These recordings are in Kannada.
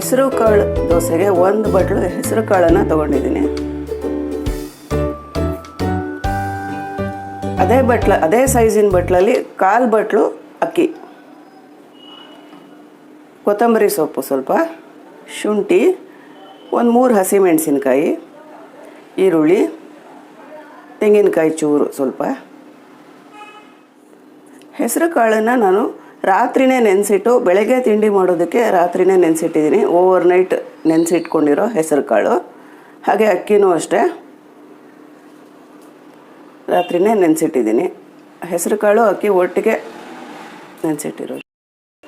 ಹೆಸರು ಕಾಳು ದೋಸೆಗೆ ಒಂದು ಬಟ್ಲು ಹೆಸರು ಕಾಳನ್ನು ತಗೊಂಡಿದ್ದೀನಿ. ಅದೇ ಬಟ್ಲ, ಅದೇ ಸೈಜಿನ ಬಟ್ಲಲ್ಲಿ ಕಾಲು ಬಟ್ಲು ಅಕ್ಕಿ. ಕೊತ್ತಂಬರಿ ಸೊಪ್ಪು ಸ್ವಲ್ಪ, ಶುಂಠಿ, ಒಂದು ಮೂರು ಹಸಿಮೆಣಸಿನ್ಕಾಯಿ, ಈರುಳ್ಳಿ, ತೆಂಗಿನಕಾಯಿ ಚೂರು ಸ್ವಲ್ಪ. ಹೆಸರು ಕಾಳನ್ನು ನಾನು ರಾತ್ರಿನೇ ನೆನೆಸಿಟ್ಟು ಬೆಳಗ್ಗೆ ತಿಂಡಿ ಮಾಡೋದಕ್ಕೆ ರಾತ್ರಿನೇ ನೆನೆಸಿಟ್ಟಿದ್ದೀನಿ. ಓವರ್ ನೈಟ್ ನೆನೆಸಿಟ್ಕೊಂಡಿರೋ ಹೆಸರು ಕಾಳು ಹಾಗೆ ಅಕ್ಕಿನೂ ಅಷ್ಟೇ. ರಾತ್ರಿನೇ ನೆನೆಸಿಟ್ಟಿದ್ದೀನಿ. ಹೆಸರು ಕಾಳು ಅಕ್ಕಿ ಒಟ್ಟಿಗೆ ನೆನೆಸಿಟ್ಟಿರೋದು.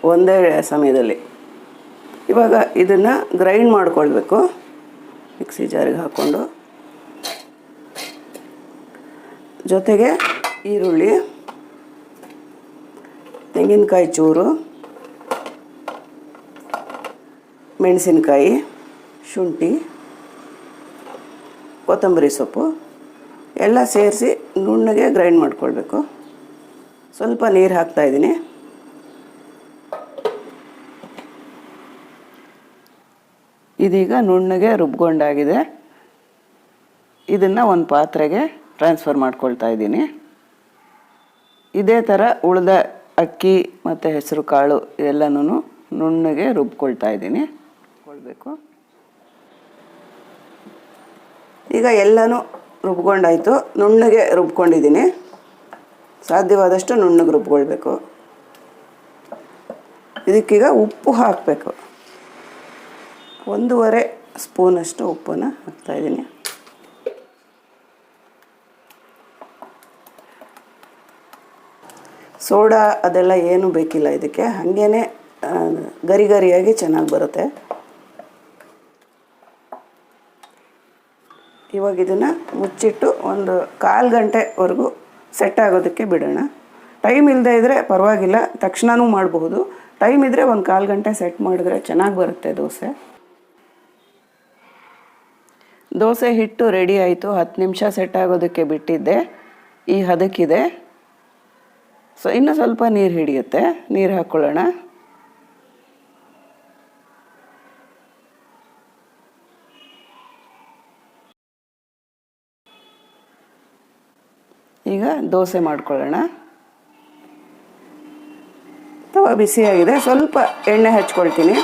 ಒಂದೇ ಸಮಯದಲ್ಲಿ. ಇವಾಗ ಇದನ್ನು ಗ್ರೈಂಡ್ ಮಾಡ್ಕೊಳ್ಬೇಕು. ಮಿಕ್ಸಿ ಜಾರಿಗೆ ಹಾಕ್ಕೊಂಡು. ಜೊತೆಗೆ ಈರುಳ್ಳಿ. ತೆಂಗಿನಕಾಯಿ ಚೂರು, ಮೆಣಸಿನಕಾಯಿ, ಶುಂಠಿ, ಕೊತ್ತಂಬರಿ ಸೊಪ್ಪು, ಎಲ್ಲ ಸೇರಿಸಿ ನುಣ್ಣಗೆ ಗ್ರೈಂಡ್ ಮಾಡ್ಕೊಳ್ಬೇಕು. ಸ್ವಲ್ಪ ನೀರು ಹಾಕ್ತಾಯಿದ್ದೀನಿ ಇದೀಗ ನುಣ್ಣಗೆ ರುಬ್ಕೊಂಡಾಗಿದೆ. ಇದನ್ನು ಒಂದು ಪಾತ್ರೆಗೆ ಟ್ರಾನ್ಸ್ಫರ್ ಮಾಡ್ಕೊಳ್ತಾ ಇದ್ದೀನಿ. ಇದೇ ಥರ ಉಳಿದ ಅಕ್ಕಿ ಮತ್ತು ಹೆಸರು ಕಾಳು ಎಲ್ಲನೂ ನುಣ್ಣಗೆ ರುಬ್ಕೊಳ್ತಾ ಇದ್ದೀನಿ. ಕೊಳ್ಬೇಕು ಈಗ ಎಲ್ಲನೂ ರುಬ್ಕೊಂಡಾಯಿತು. ನುಣ್ಣಗೆ ರುಬ್ಕೊಂಡಿದ್ದೀನಿ. ಸಾಧ್ಯವಾದಷ್ಟು ನುಣ್ಣಗೆ ರುಬ್ಕೊಳ್ಬೇಕು. ಇದಕ್ಕೀಗ ಉಪ್ಪು ಹಾಕಬೇಕು. ಒಂದೂವರೆ ಸ್ಪೂನಷ್ಟು ಉಪ್ಪನ್ನು ಹಾಕ್ತಾಯಿದ್ದೀನಿ ಸೋಡಾ ಅದೆಲ್ಲ ಏನೂ ಬೇಕಿಲ್ಲ ಇದಕ್ಕೆ. ಹಾಗೇ ಗರಿ ಗರಿಯಾಗಿ ಚೆನ್ನಾಗಿ ಬರುತ್ತೆ. ಇವಾಗ ಇದನ್ನು ಮುಚ್ಚಿಟ್ಟು ಒಂದು ಕಾಲು ಗಂಟೆವರೆಗೂ ಸೆಟ್ ಆಗೋದಕ್ಕೆ ಬಿಡೋಣ. ಟೈಮ್ ಇಲ್ಲದೇ ಇದ್ದರೆ ಪರವಾಗಿಲ್ಲ ತಕ್ಷಣವೂ ಮಾಡಬಹುದು. ಟೈಮ್ ಇದ್ದರೆ ಒಂದು ಕಾಲು ಗಂಟೆ ಸೆಟ್ ಮಾಡಿದ್ರೆ ಚೆನ್ನಾಗಿ ಬರುತ್ತೆ ದೋಸೆ. ದೋಸೆ ಹಿಟ್ಟು ರೆಡಿ ಆಯಿತು, ಹತ್ತು ನಿಮಿಷ ಸೆಟ್ ಆಗೋದಕ್ಕೆ ಬಿಟ್ಟಿದ್ದೆ. ಈ ಹದಕ್ಕಿದೆ. ಸೊ ಇನ್ನೂ ಸ್ವಲ್ಪ ನೀರು ಹಿಡಿಯುತ್ತೆ. ನೀರು ಹಾಕ್ಕೊಳ್ಳೋಣ ಈಗ ದೋಸೆ ಮಾಡ್ಕೊಳ್ಳೋಣ. ತವ ಬಿಸಿಯಾಗಿದೆ. ಸ್ವಲ್ಪ ಎಣ್ಣೆ ಹಚ್ಕೊಳ್ತೀನಿ.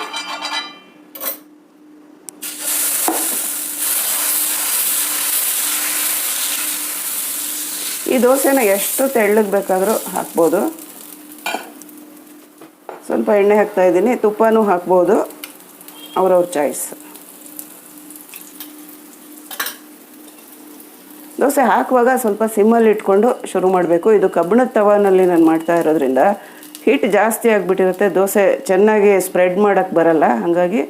ದೋಸೆನ ಎಷ್ಟು ತೆಳ್ಳಗೆ ಬೇಕಾದರೂ ಹಾಕ್ಬೋದು. ಸ್ವಲ್ಪ ಎಣ್ಣೆ ಹಾಕ್ತಾ ಇದ್ದೀನಿ, ತುಪ್ಪನೂ ಹಾಕ್ಬೋದು, ಅವ್ರವ್ರ ಚಾಯ್ಸ್. ದೋಸೆ ಹಾಕುವಾಗ ಸ್ವಲ್ಪ ಸಿಮ್ಮಲ್ಲಿ ಇಟ್ಕೊಂಡು ಶುರು ಮಾಡಬೇಕು. ಇದು ಕಬ್ಬಿಣದ ತವಾನಲ್ಲಿ ನಾನು ಮಾಡ್ತಾ ಇರೋದ್ರಿಂದ ಹೀಟ್ ಜಾಸ್ತಿ ಆಗಿಬಿಟ್ಟಿರುತ್ತೆ, ದೋಸೆ ಚೆನ್ನಾಗಿ ಸ್ಪ್ರೆಡ್ ಮಾಡೋಕ್ಕೆ ಬರಲ್ಲ. ಹಾಗಾಗಿ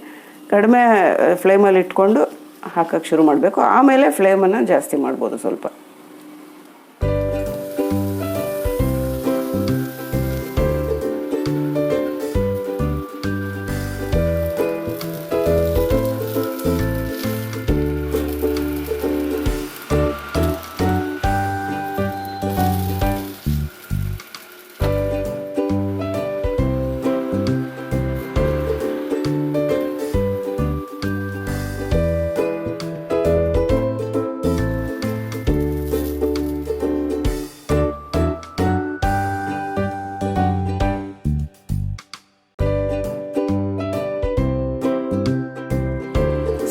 ಕಡಿಮೆ ಫ್ಲೇಮಲ್ಲಿ ಇಟ್ಕೊಂಡು ಹಾಕೋಕ್ಕೆ ಶುರು ಮಾಡಬೇಕು. ಆಮೇಲೆ ಫ್ಲೇಮನ್ನು ಜಾಸ್ತಿ ಮಾಡ್ಬೋದು ಸ್ವಲ್ಪ.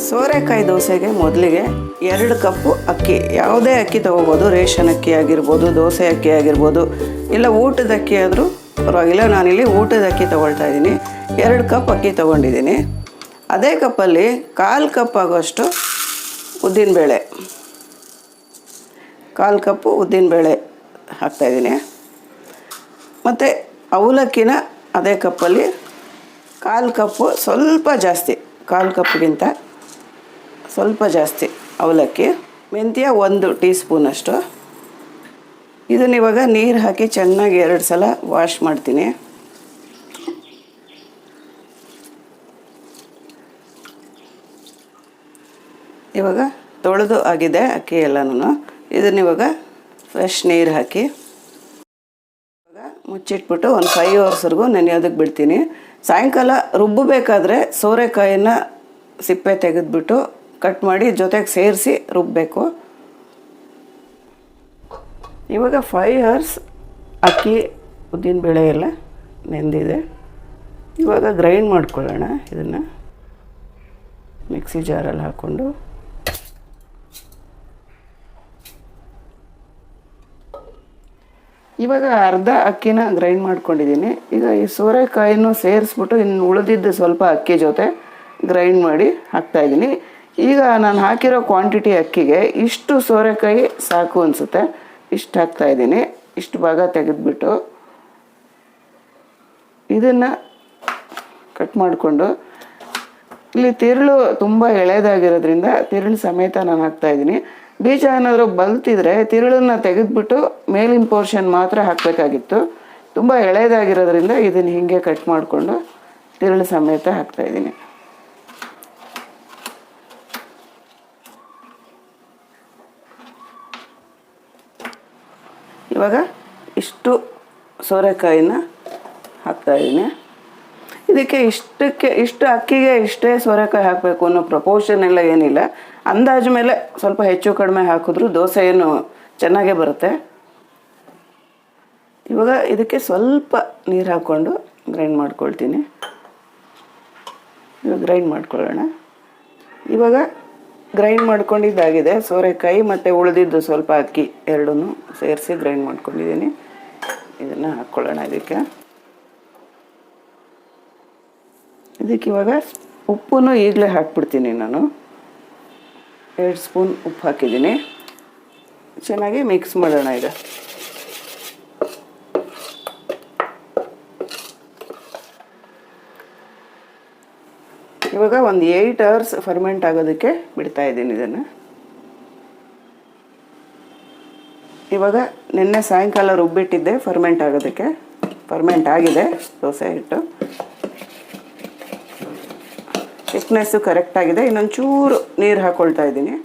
ಸೋರೆಕಾಯಿ ದೋಸೆಗೆ ಮೊದಲಿಗೆ ಎರಡು ಕಪ್ಪು ಅಕ್ಕಿ, ಯಾವುದೇ ಅಕ್ಕಿ ತೊಗೋಬೋದು, ರೇಷನ್ ಅಕ್ಕಿ ಆಗಿರ್ಬೋದು, ದೋಸೆ ಅಕ್ಕಿ ಆಗಿರ್ಬೋದು, ಇಲ್ಲ ಊಟದ ಅಕ್ಕಿ ಆದರೂ ಪರವಾಗಿಲ್ಲ. ನಾನಿಲ್ಲಿ ಊಟದ ಅಕ್ಕಿ ತೊಗೊಳ್ತಾ ಇದ್ದೀನಿ. ಎರಡು ಕಪ್ ಅಕ್ಕಿ ತೊಗೊಂಡಿದ್ದೀನಿ. ಅದೇ ಕಪ್ಪಲ್ಲಿ ಕಾಲು ಕಪ್ ಆಗೋಷ್ಟು ಉದ್ದಿನಬೇಳೆ ಕಾಲು ಕಪ್ಪು ಉದ್ದಿನಬೇಳೆ ಹಾಕ್ತಾಯಿದ್ದೀನಿ ಮತ್ತು ಅವಲಕ್ಕಿನ ಅದೇ ಕಪ್ಪಲ್ಲಿ ಕಾಲು ಕಪ್ಪು ಸ್ವಲ್ಪ ಜಾಸ್ತಿ, ಕಾಲು ಕಪ್ಗಿಂತ ಸ್ವಲ್ಪ ಜಾಸ್ತಿ ಅವಲಕ್ಕಿ, ಮೆಂತ್ಯ ಒಂದು ಟೀ ಸ್ಪೂನಷ್ಟು ಇದನ್ನ ಇವಾಗ ನೀರು ಹಾಕಿ ಚೆನ್ನಾಗಿ ಎರಡು ಸಲ ವಾಶ್ ಮಾಡ್ತೀನಿ. ಇವಾಗ ತೊಳೆದು ಆಗಿದೆ ಅಕ್ಕಿ ಎಲ್ಲನೂ ಇದನ್ನ ಇವಾಗ ಫ್ರೆಶ್ ನೀರು ಹಾಕಿ ಇವಾಗ ಮುಚ್ಚಿಟ್ಬಿಟ್ಟು ಒಂದು ಫೈವ್ ಅವರ್ಸ್ವರೆಗೂ ನೆನೆಯೋದಕ್ಕೆ ಬಿಡ್ತೀನಿ. ಸಾಯಂಕಾಲ ರುಬ್ಬಬೇಕಾದ್ರೆ ಸೋರೆಕಾಯಿನ ಸಿಪ್ಪೆ ತೆಗೆದ್ಬಿಟ್ಟು ಕಟ್ ಮಾಡಿ ಜೊತೆಗೆ ಸೇರಿಸಿ ರುಬ್ಬಬೇಕು ಇವಾಗ ಫೈವ್ ಹರ್ಸ್ ಅಕ್ಕಿ ಉದ್ದಿನಬೇಳೆ ಎಲ್ಲ ನೆಂದಿದೆ. ಇವಾಗ ಗ್ರೈಂಡ್ ಮಾಡ್ಕೊಳ್ಳೋಣ ಇದನ್ನು. ಮಿಕ್ಸಿ ಜಾರಲ್ಲಿ ಹಾಕ್ಕೊಂಡು. ಇವಾಗ ಅರ್ಧ ಅಕ್ಕಿನ ಗ್ರೈಂಡ್ ಮಾಡ್ಕೊಂಡಿದ್ದೀನಿ. ಈಗ ಈ ಸೋರೆಕಾಯಿನೂ ಸೇರಿಸ್ಬಿಟ್ಟು ಇನ್ನು ಉಳಿದಿದ್ದು ಸ್ವಲ್ಪ ಅಕ್ಕಿ ಜೊತೆ ಗ್ರೈಂಡ್ ಮಾಡಿ ಹಾಕ್ತಾಯಿದ್ದೀನಿ ಈಗ ನಾನು ಹಾಕಿರೋ ಕ್ವಾಂಟಿಟಿ ಅಕ್ಕಿಗೆ ಇಷ್ಟು ಸೋರೆಕಾಯಿ ಸಾಕು ಅನಿಸುತ್ತೆ. ಇಷ್ಟು ಹಾಕ್ತಾಯಿದ್ದೀನಿ ಇಷ್ಟು ಭಾಗ ತೆಗೆದ್ಬಿಟ್ಟು ಇದನ್ನು ಕಟ್ ಮಾಡಿಕೊಂಡು ಇಲ್ಲಿ ತಿರುಳು ತುಂಬ ಎಳೆದಾಗಿರೋದ್ರಿಂದ ತಿರುಳು ಸಮೇತ ನಾನು ಹಾಕ್ತಾ ಇದ್ದೀನಿ. ಬೀಜ ಏನಾದರೂ ಬಲ್ತಿದ್ರೆ ತಿರುಳನ್ನು ತೆಗೆದುಬಿಟ್ಟು ಮೇಲಿನ ಪೋರ್ಷನ್ ಮಾತ್ರ ಹಾಕಬೇಕಾಗಿತ್ತು. ತುಂಬ ಎಳೆದಾಗಿರೋದ್ರಿಂದ ಇದನ್ನು ಹೀಗೆ ಕಟ್ ಮಾಡಿಕೊಂಡು ತಿರುಳು ಸಮೇತ ಹಾಕ್ತಾ ಇವಾಗ ಇಷ್ಟು ಸೋರೆಕಾಯಿನ ಹಾಕ್ತಾ ಇದ್ದೀನಿ. ಇದಕ್ಕೆ ಇಷ್ಟಕ್ಕೆ, ಇಷ್ಟು ಅಕ್ಕಿಗೆ ಇಷ್ಟೇ ಸೋರೆಕಾಯಿ ಹಾಕಬೇಕು ಅನ್ನೋ ಪ್ರಪೋರ್ಷನ್ ಎಲ್ಲ ಏನಿಲ್ಲ. ಅಂದಾಜು ಮೇಲೆ ಸ್ವಲ್ಪ ಹೆಚ್ಚು ಕಡಿಮೆ ಹಾಕಿದ್ರು ದೋಸೆ ಏನು ಚೆನ್ನಾಗೇ ಬರುತ್ತೆ. ಇವಾಗ ಇದಕ್ಕೆ ಸ್ವಲ್ಪ ನೀರು ಹಾಕ್ಕೊಂಡು ಗ್ರೈಂಡ್ ಮಾಡ್ಕೊಳ್ತೀನಿ. ಇವಾಗ ಗ್ರೈಂಡ್ ಮಾಡ್ಕೊಳ್ಳೋಣ. ಇವಾಗ ಗ್ರೈಂಡ್ ಮಾಡ್ಕೊಂಡಿದ್ದಾಗಿದೆ. ಸೋರೆಕಾಯಿ ಮತ್ತು ಉಳಿದಿದ್ದು ಸ್ವಲ್ಪ ಅಕ್ಕಿ ಎರಡೂ ಸೇರಿಸಿ ಗ್ರೈಂಡ್ ಮಾಡ್ಕೊಂಡಿದ್ದೀನಿ. ಇದನ್ನು ಹಾಕ್ಕೊಳ್ಳೋಣ ಇದಕ್ಕೆ. ಇದಕ್ಕೆ ಇವಾಗ ಉಪ್ಪನ್ನು ಈಗಲೇ ಹಾಕ್ಬಿಡ್ತೀನಿ ನಾನು. ಎರಡು ಸ್ಪೂನ್ ಉಪ್ಪು ಹಾಕಿದ್ದೀನಿ. ಚೆನ್ನಾಗಿ ಮಿಕ್ಸ್ ಮಾಡೋಣ ಈಗ. ಇವಾಗ ಒಂದು ಏಯ್ಟ್ ಅವರ್ಸ್ ಫರ್ಮೆಂಟ್ ಆಗೋದಕ್ಕೆ ಬಿಡ್ತಾ ಇದ್ದೀನಿ ಇದನ್ನು. ಇವಾಗ ನಿನ್ನೆ ಸಾಯಂಕಾಲ ರುಬ್ಬಿಟ್ಟಿದ್ದೆ ಫರ್ಮೆಂಟ್ ಆಗೋದಕ್ಕೆ. ಫರ್ಮೆಂಟ್ ಆಗಿದೆ, ದೋಸೆ ಹಿಟ್ಟು. ಥಿಕ್ನೆಸ್ಸು ಕರೆಕ್ಟಾಗಿದೆ ಇನ್ನೊಂದು ಚೂರು ನೀರು ಹಾಕ್ಕೊಳ್ತಾ ಇದ್ದೀನಿ.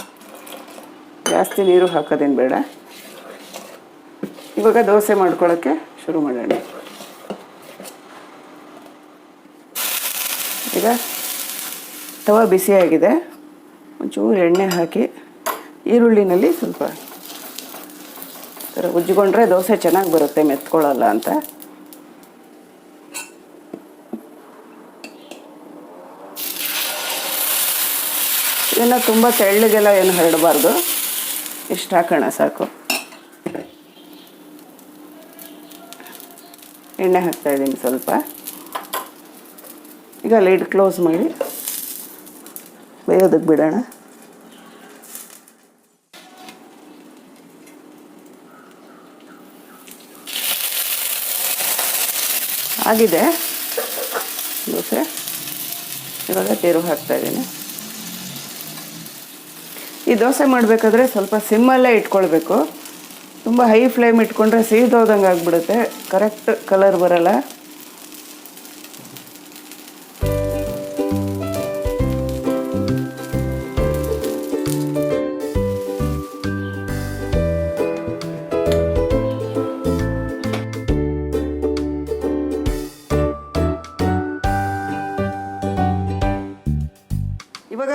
ಜಾಸ್ತಿ ನೀರು ಹಾಕೋದೇನು ಬೇಡ. ಇವಾಗ ದೋಸೆ ಮಾಡ್ಕೊಳ್ಳೋಕ್ಕೆ ಶುರು ಮಾಡೋಣ. ಈಗ ತವ ಬಿಸಿಯಾಗಿದೆ. ಒಂಚೂರು ಎಣ್ಣೆ ಹಾಕಿ ಈರುಳ್ಳಿನಲ್ಲಿ ಸ್ವಲ್ಪ ಥರ ಉಜ್ಜಿಕೊಂಡ್ರೆ ದೋಸೆ ಚೆನ್ನಾಗಿ ಬರುತ್ತೆ, ಮೆತ್ಕೊಳ್ಳಲ್ಲ ಅಂತ. ಇದನ್ನು ತುಂಬ ತೆಳ್ಳಗೆಲ್ಲ ಏನು ಹರಡಬಾರ್ದು. ಇಷ್ಟು ಹಾಕೋಣ ಸಾಕು. ಎಣ್ಣೆ ಹಾಕ್ತಾ ಇದ್ದೀನಿ ಸ್ವಲ್ಪ. ಈಗ ಲೈಟ್ ಕ್ಲೋಸ್ ಮಾಡಿ. ಬೇಯೋದಕ್ಕೆ ಬಿಡೋಣ. ಆಗಿದೆ. ದೋಸೆ. ಇವಾಗ ತೇರು ಹಾಕ್ತಾ ಇದ್ದೀನಿ. ಈ ದೋಸೆ ಮಾಡಬೇಕಾದ್ರೆ ಸ್ವಲ್ಪ ಸಿಮ್ಮಲ್ಲೇ ಇಟ್ಕೊಳ್ಬೇಕು. ತುಂಬ ಹೈ ಫ್ಲೇಮ್ ಇಟ್ಕೊಂಡ್ರೆ ಸೀದೋದಂಗೆ ಆಗಿಬಿಡುತ್ತೆ ಕರೆಕ್ಟ್ ಕಲರ್ ಬರಲ್ಲ.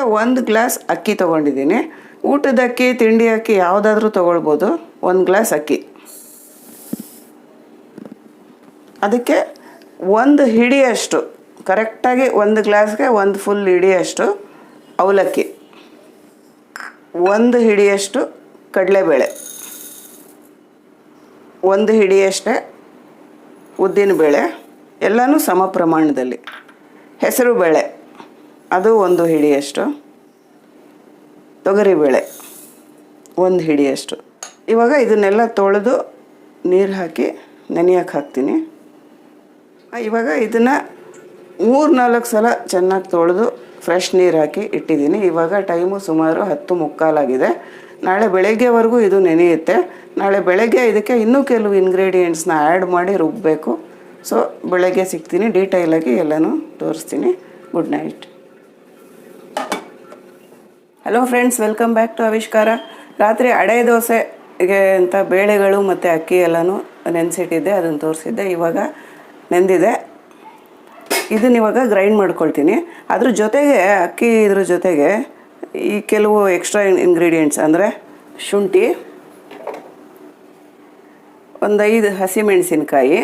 ಒಂದು ಗ್ಲಾಸ್ ಅಕ್ಕಿ ತೊಗೊಂಡಿದ್ದೀನಿ. ಊಟದ ಅಕ್ಕಿ, ತಿಂಡಿ ಅಕ್ಕಿ ಯಾವುದಾದ್ರೂ ತೊಗೊಳ್ಬೋದು. ಒಂದು ಗ್ಲಾಸ್ ಅಕ್ಕಿ. ಅದಕ್ಕೆ ಒಂದು ಹಿಡಿಯಷ್ಟು, ಕರೆಕ್ಟಾಗಿ ಒಂದು ಗ್ಲಾಸ್ಗೆ ಒಂದು ಫುಲ್ ಹಿಡಿಯಷ್ಟು ಅವಲಕ್ಕಿ. ಒಂದು ಹಿಡಿಯಷ್ಟು ಕಡಲೆಬೇಳೆ. ಒಂದು ಹಿಡಿಯಷ್ಟೇ ಉದ್ದಿನಬೇಳೆ. ಎಲ್ಲನೂ ಸಮ ಪ್ರಮಾಣದಲ್ಲಿ. ಹೆಸರು ಬೇಳೆ ಅದು ಒಂದು ಹಿಡಿಯಷ್ಟು. ತೊಗರಿಬೇಳೆ ಒಂದು ಹಿಡಿಯಷ್ಟು. ಇವಾಗ ಇದನ್ನೆಲ್ಲ ತೊಳೆದು ನೀರು ಹಾಕಿ ನೆನೆಯಕ್ಕೆ ಹಾಕ್ತೀನಿ. ಇವಾಗ ಇದನ್ನು ಮೂರು ನಾಲ್ಕು ಸಲ ಚೆನ್ನಾಗಿ ತೊಳೆದು ಫ್ರೆಶ್ ನೀರು ಹಾಕಿ ಇಟ್ಟಿದ್ದೀನಿ. ಇವಾಗ ಟೈಮು ಸುಮಾರು ಹತ್ತು ಮುಕ್ಕಾಲಾಗಿದೆ ನಾಳೆ ಬೆಳಗ್ಗೆವರೆಗೂ ಇದು ನೆನೆಯುತ್ತೆ. ನಾಳೆ ಬೆಳಗ್ಗೆ ಇದಕ್ಕೆ ಇನ್ನೂ ಕೆಲವು ಇಂಗ್ರೀಡಿಯೆಂಟ್ಸ್ನ ಆ್ಯಡ್ ಮಾಡಿ ರುಬ್ಬಬೇಕು ಸೊ ಬೆಳಗ್ಗೆ ಸಿಗ್ತೀನಿ. ಡೀಟೈಲಾಗಿ ಎಲ್ಲನೂ ತೋರಿಸ್ತೀನಿ. Good night hello friends welcome back to Avishkara ರಾತ್ರಿ ಅಡೆ ದೋಸೆಗೆ ಅಂತ ಬೇಳೆಗಳು ಮತ್ತು ಅಕ್ಕಿ ಎಲ್ಲನೂ ನೆನೆಸಿಟ್ಟಿದ್ದೆ, ಅದನ್ನು ತೋರಿಸಿದ್ದೆ. ಇವಾಗ ನೆಂದಿದೆ. ಇದನ್ನ ಇವಾಗ ಗ್ರೈಂಡ್ ಮಾಡ್ಕೊಳ್ತೀನಿ. ಅದ್ರ ಜೊತೆಗೆ ಅಕ್ಕಿ ಇದ್ರ ಜೊತೆಗೆ ಈ ಕೆಲವು ಎಕ್ಸ್ಟ್ರಾ ಇಂಗ್ರೀಡಿಯೆಂಟ್ಸ್ ಅಂದರೆ ಶುಂಠಿ, ಒಂದು ಐದು ಹಸಿಮೆಣಸಿನ್ಕಾಯಿ,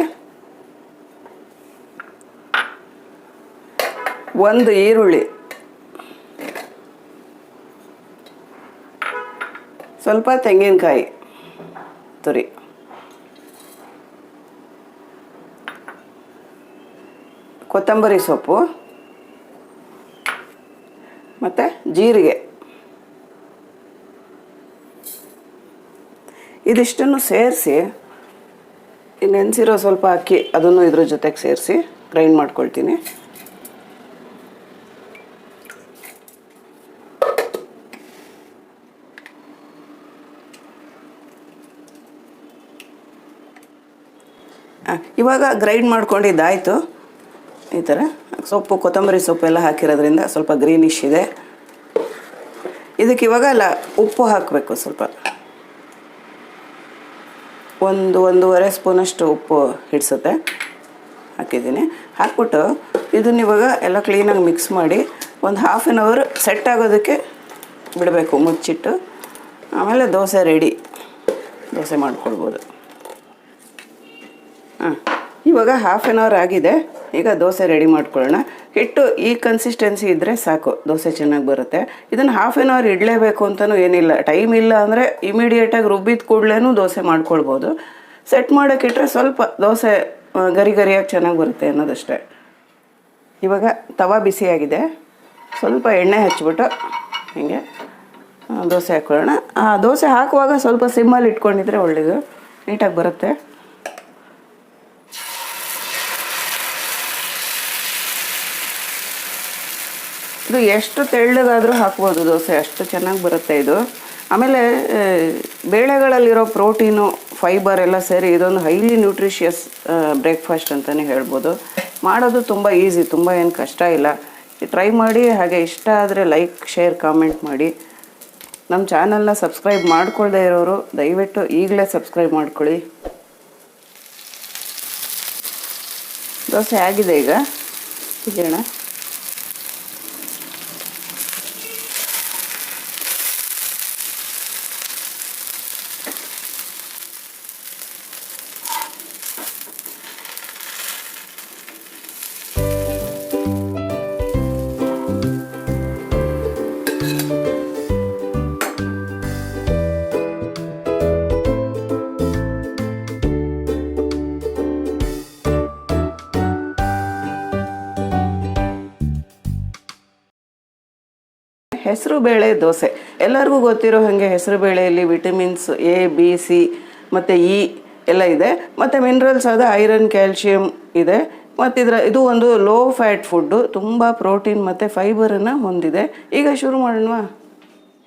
ಒಂದು ಈರುಳ್ಳಿ. ಸ್ವಲ್ಪ ತೆಂಗಿನಕಾಯಿ ತುರಿ. ಕೊತ್ತಂಬರಿ ಸೊಪ್ಪು. ಮತ್ತು ಜೀರಿಗೆ. ಇದಿಷ್ಟನ್ನು ಸೇರಿಸಿ ನೆನೆಸಿರೋ ಸ್ವಲ್ಪ ಅಕ್ಕಿ, ಅದನ್ನು ಇದ್ರ ಜೊತೆಗೆ ಸೇರಿಸಿ ಗ್ರೈಂಡ್ ಮಾಡ್ಕೊಳ್ತೀನಿ. ಇವಾಗ ಗ್ರೈಂಡ್ ಮಾಡ್ಕೊಂಡಿದ್ದಾಯಿತು. ಈ ಥರ ಸೊಪ್ಪು, ಕೊತ್ತಂಬರಿ ಸೊಪ್ಪು ಎಲ್ಲ ಹಾಕಿರೋದ್ರಿಂದ ಸ್ವಲ್ಪ ಗ್ರೀನಿಶ್ ಇದೆ. ಇದಕ್ಕೆ ಇವಾಗ ಅಲ್ಲ ಉಪ್ಪು ಹಾಕಬೇಕು ಸ್ವಲ್ಪ. ಒಂದು, ಒಂದೂವರೆ ಸ್ಪೂನಷ್ಟು ಉಪ್ಪು ಹಿಡಿಸುತ್ತೆ. ಹಾಕಿದ್ದೀನಿ. ಹಾಕ್ಬಿಟ್ಟು ಇದನ್ನ ಇವಾಗ ಎಲ್ಲ ಕ್ಲೀನಾಗಿ ಮಿಕ್ಸ್ ಮಾಡಿ ಒಂದು ಹಾಫ್ ಆನ್ ಅವರ್ ಸೆಟ್ ಆಗೋದಕ್ಕೆ ಬಿಡಬೇಕು, ಮುಚ್ಚಿಟ್ಟು. ಆಮೇಲೆ ದೋಸೆ ರೆಡಿ ದೋಸೆ ಮಾಡ್ಕೊಳ್ಬೋದು. ಹಾಂ. ಇವಾಗ ಹಾಫ್ ಆನ್ ಅವರ್ ಆಗಿದೆ. ಈಗ ದೋಸೆ ರೆಡಿ ಮಾಡ್ಕೊಳ್ಳೋಣ. ಹಿಟ್ಟು ಈ ಕನ್ಸಿಸ್ಟೆನ್ಸಿ ಇದ್ದರೆ ಸಾಕು. ದೋಸೆ ಚೆನ್ನಾಗಿ ಬರುತ್ತೆ. ಇದನ್ನು ಹಾಫ್ ಆನ್ ಅವರ್ ಇಡಲೇಬೇಕು ಅಂತಲೂ ಏನಿಲ್ಲ. ಟೈಮ್ ಇಲ್ಲ ಅಂದರೆ ಇಮಿಡಿಯೇಟಾಗಿ ರುಬ್ಬಿದ ಕೂಡಲೇ ದೋಸೆ ಮಾಡ್ಕೊಳ್ಬೋದು. ಸೆಟ್ ಮಾಡೋಕ್ಕಿಟ್ರೆ ಸ್ವಲ್ಪ ದೋಸೆ ಗರಿ ಗರಿಯಾಗಿ ಚೆನ್ನಾಗಿ ಬರುತ್ತೆ ಅನ್ನೋದಷ್ಟೇ. ಇವಾಗ ತವಾ ಬಿಸಿಯಾಗಿದೆ ಸ್ವಲ್ಪ ಎಣ್ಣೆ ಹಚ್ಬಿಟ್ಟು ಹೀಗೆ ದೋಸೆ ಹಾಕ್ಕೊಳ್ಳೋಣ ಆ, ದೋಸೆ ಹಾಕುವಾಗ ಸ್ವಲ್ಪ ಸಿಮ್ಮಲ್ಲಿ ಇಟ್ಕೊಂಡಿದ್ರೆ ಒಳ್ಳೆಯದು ನೀಟಾಗಿ ಬರುತ್ತೆ. ಇದು ಎಷ್ಟು ತೆಳ್ಳಗಾದರೂ ಹಾಕ್ಬೋದು ದೋಸೆ, ಅಷ್ಟು ಚೆನ್ನಾಗಿ ಬರುತ್ತೆ ಇದು. ಆಮೇಲೆ ಬೇಳೆಗಳಲ್ಲಿರೋ ಪ್ರೋಟೀನು, ಫೈಬರ್ ಎಲ್ಲ ಸೇರಿ ಇದೊಂದು ಹೈಲಿ ನ್ಯೂಟ್ರಿಷಿಯಸ್ ಬ್ರೇಕ್ಫಾಸ್ಟ್ ಅಂತಲೇ ಹೇಳ್ಬೋದು. ಮಾಡೋದು ತುಂಬ ಈಸಿ ತುಂಬ ಏನು ಕಷ್ಟ ಇಲ್ಲ. ಟ್ರೈ ಮಾಡಿ, ಹಾಗೆ ಇಷ್ಟ ಆದರೆ ಲೈಕ್ ಶೇರ್ ಕಾಮೆಂಟ್ ಮಾಡಿ. ನಮ್ಮ ಚಾನಲ್ನ ಸಬ್ಸ್ಕ್ರೈಬ್ ಮಾಡ್ಕೊಳ್ಳದೇ ಇರೋರು, ದಯವಿಟ್ಟು ಈಗಲೇ ಸಬ್ಸ್ಕ್ರೈಬ್ ಮಾಡ್ಕೊಳ್ಳಿ. ದೋಸೆ ಆಗಿದೆ ಈಗ. ಇದೆಯಣ್ಣ ಹೆಸರು ಬೇಳೆ ದೋಸೆ. ಎಲ್ಲರಿಗೂ ಗೊತ್ತಿರೋ ಹಾಗೆ ಹೆಸರು ಬೇಳೆಯಲ್ಲಿ ವಿಟಮಿನ್ಸ್ ಎ, ಬಿ, ಸಿ ಮತ್ತು ಇ ಎಲ್ಲ ಇದೆ. ಮತ್ತು ಮಿನರಲ್ಸ್ ಆದ ಐರನ್ ಕ್ಯಾಲ್ಶಿಯಂ ಇದೆ. ಮತ್ತು ಇದರ, ಇದು ಒಂದು ಲೋ ಫ್ಯಾಟ್ ಫುಡ್ಡು ತುಂಬ ಪ್ರೋಟೀನ್ ಮತ್ತು ಫೈಬರನ್ನು ಹೊಂದಿದೆ. ಈಗ ಶುರು ಮಾಡೋಣ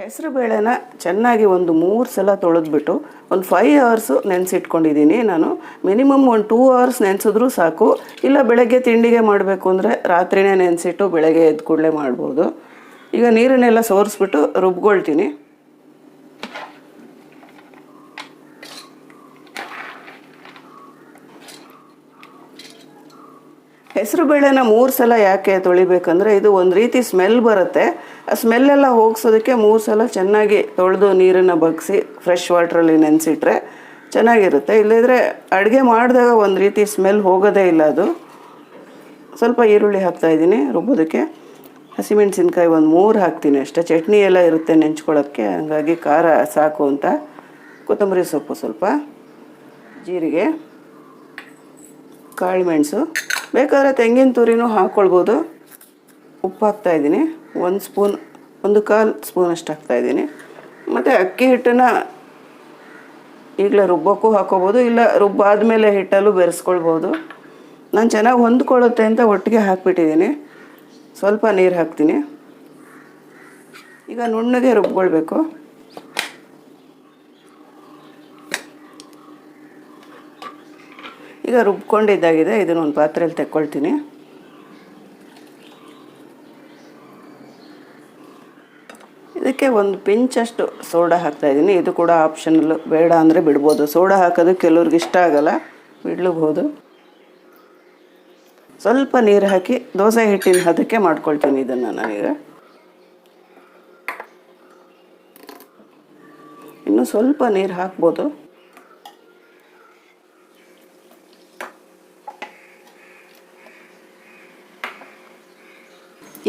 ಹೆಸರು ಬೇಳೆನ ಚೆನ್ನಾಗಿ ಒಂದು ಮೂರು ಸಲ ತೊಳೆದ್ಬಿಟ್ಟು ಒಂದು ಫೈವ್ ಅವರ್ಸು ನೆನೆಸಿಟ್ಕೊಂಡಿದ್ದೀನಿ ನಾನು. ಮಿನಿಮಮ್ ಒಂದು ಟೂ ಅವರ್ಸ್ ನೆನೆಸಿದ್ರೂ ಸಾಕು. ಇಲ್ಲ ಬೆಳಗ್ಗೆ ತಿಂಡಿಗೆ ಮಾಡಬೇಕು ಅಂದರೆ ರಾತ್ರಿನೇ ನೆನೆಸಿಟ್ಟು ಬೆಳಗ್ಗೆ ಎದ್ದು ಕೂಡಲೇ ಮಾಡ್ಬೋದು. ಈಗ ನೀರನ್ನೆಲ್ಲ ಸೋರಿಸ್ಬಿಟ್ಟು ರುಬ್ಕೊಳ್ತೀನಿ. ಹೆಸರು ಬೇಳೆನ ಮೂರು ಸಲ ಯಾಕೆ ತೊಳಿಬೇಕಂದ್ರೆ ಇದು ಒಂದು ರೀತಿ ಸ್ಮೆಲ್ ಬರುತ್ತೆ. ಆ ಸ್ಮೆಲ್ಲೆಲ್ಲ ಹೋಗ್ಸೋದಕ್ಕೆ ಮೂರು ಸಲ ಚೆನ್ನಾಗಿ ತೊಳೆದು ನೀರನ್ನು ಬಗ್ಸಿ ಫ್ರೆಶ್ ವಾಟ್ರಲ್ಲಿ ನೆನೆಸಿಟ್ರೆ ಚೆನ್ನಾಗಿರುತ್ತೆ. ಇಲ್ಲದಿದ್ರೆ ಅಡುಗೆ ಮಾಡಿದಾಗ ಒಂದು ರೀತಿ ಸ್ಮೆಲ್ ಹೋಗೋದೇ ಇಲ್ಲ ಅದು. ಸ್ವಲ್ಪ ಈರುಳ್ಳಿ ಹಾಕ್ತಾಯಿದ್ದೀನಿ ರುಬ್ಬೋದಕ್ಕೆ. ಹಸಿಮೆಣಸಿನ್ಕಾಯಿ ಒಂದು ಮೂರು ಹಾಕ್ತೀನಿ ಅಷ್ಟೇ. ಚಟ್ನಿ ಎಲ್ಲ ಇರುತ್ತೆ ನೆಂಚ್ಕೊಳ್ಳೋಕ್ಕೆ ಹಂಗಾಗಿ ಖಾರ ಸಾಕು ಅಂತ. ಕೊತ್ತಂಬರಿ ಸೊಪ್ಪು ಸ್ವಲ್ಪ. ಜೀರಿಗೆ. ಕಾಳುಮೆಣಸು. ಬೇಕಾದ್ರೆ ತೆಂಗಿನ ತುರಿನೂ ಹಾಕ್ಕೊಳ್ಬೋದು ಉಪ್ಪು ಹಾಕ್ತಾಯಿದ್ದೀನಿ ಒಂದು ಸ್ಪೂನ್, ಒಂದು ಕಾಲು ಸ್ಪೂನಷ್ಟು ಹಾಕ್ತಾಯಿದ್ದೀನಿ ಮತ್ತು ಅಕ್ಕಿ ಹಿಟ್ಟನ್ನು ಈಗಲೇ ರುಬ್ಬೋಕ್ಕೂ ಹಾಕೋಬೋದು. ಇಲ್ಲ ರುಬ್ಬಾದ್ಮೇಲೆ ಹಿಟ್ಟಲ್ಲೂ ಬೆರೆಸ್ಕೊಳ್ಬೋದು. ನಾನು ಚೆನ್ನಾಗಿ ಹೊಂದ್ಕೊಳ್ಳುತ್ತೆ ಅಂತ ಒಟ್ಟಿಗೆ ಹಾಕ್ಬಿಟ್ಟಿದ್ದೀನಿ. ಸ್ವಲ್ಪ ನೀರು ಹಾಕ್ತೀನಿ. ಈಗ ನುಣ್ಣಗೆ ರುಬ್ಕೊಳ್ಬೇಕು. ಈಗ ರುಬ್ಕೊಂಡಿದ್ದಾಗಿದೆ, ಇದನ್ನು ಒಂದು ಪಾತ್ರೆಯಲ್ಲಿ ತೆಕ್ಕೊಳ್ತೀನಿ. ಇದಕ್ಕೆ ಒಂದು ಪಿಂಚಷ್ಟು ಸೋಡಾ ಹಾಕ್ತಾಯಿದ್ದೀನಿ ಇದು ಕೂಡ ಆಪ್ಷನಲ್ಲು ಬೇಡ ಅಂದರೆ ಬಿಡ್ಬೋದು. ಸೋಡಾ ಹಾಕೋದು ಕೆಲವ್ರಿಗೆ ಇಷ್ಟ ಆಗೋಲ್ಲ, ಬಿಡ್ಲಬಹುದು. ಸ್ವಲ್ಪ ನೀರು ಹಾಕಿ ದೋಸೆ ಹಿಟ್ಟಿನ ಹದಕ್ಕೆ ಮಾಡ್ಕೊಳ್ತೀನಿ ಇದನ್ನು ನಾನೀಗ. ಇನ್ನು ಸ್ವಲ್ಪ ನೀರು ಹಾಕ್ಬೋದು.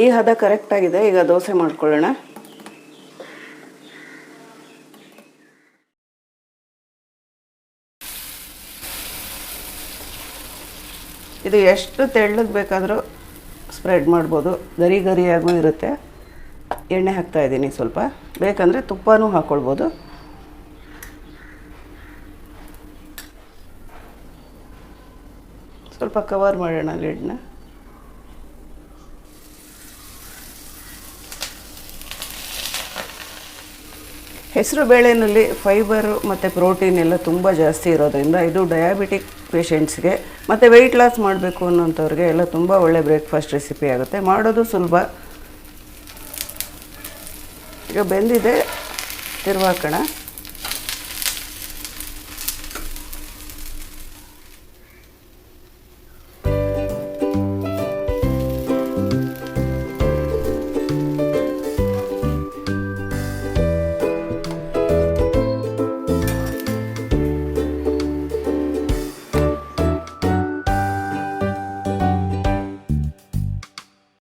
ಈ ಹದ ಕರೆಕ್ಟಾಗಿದೆ ಈಗ ದೋಸೆ ಮಾಡ್ಕೊಳ್ಳೋಣ. ಇದು ಎಷ್ಟು ತೆಳ್ಳಗೆ ಬೇಕಾದರೂ ಸ್ಪ್ರೆಡ್ ಮಾಡ್ಬೋದು. ಗರಿ ಗರಿಯಾಗೂ ಇರುತ್ತೆ. ಎಣ್ಣೆ ಹಾಕ್ತಾ ಇದ್ದೀನಿ ಸ್ವಲ್ಪ. ಬೇಕಂದರೆ ತುಪ್ಪನೂ ಹಾಕ್ಕೊಳ್ಬೋದು ಸ್ವಲ್ಪ ಕವರ್ ಮಾಡೋಣ ಲಿಡ್ನ ಹೆಸರು ಬೇಳೆನಲ್ಲಿ ಫೈಬರು ಮತ್ತು ಪ್ರೋಟೀನ್ ಎಲ್ಲ ತುಂಬ ಜಾಸ್ತಿ ಇರೋದ್ರಿಂದ ಇದು ಡಯಾಬಿಟಿಕ್ ಪೇಷೆಂಟ್ಸ್ಗೆ ಮತ್ತು ವೆಯ್ಟ್ ಲಾಸ್ ಮಾಡಬೇಕು ಅನ್ನೋಂಥವ್ರಿಗೆ ಎಲ್ಲ ತುಂಬ ಒಳ್ಳೆ ಬ್ರೇಕ್ಫಾಸ್ಟ್ ರೆಸಿಪಿ ಆಗುತ್ತೆ. ಮಾಡೋದು ಸುಲಭ. ಈಗ ಬೆಂದಿದೆ ತಿರುವಾಕೋಣ.